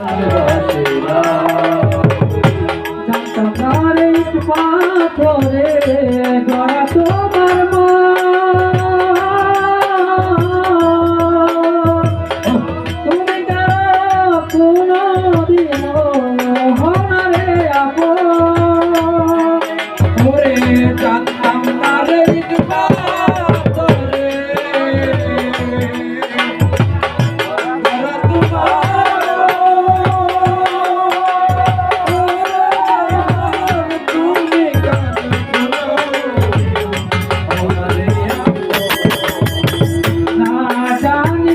Shiva.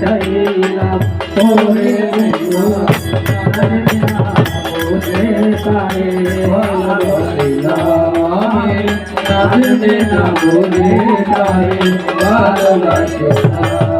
চাইলাম ওরে ওরে তারে ভালোবাসিলাম না বলে তারে ভালোবাসিলাম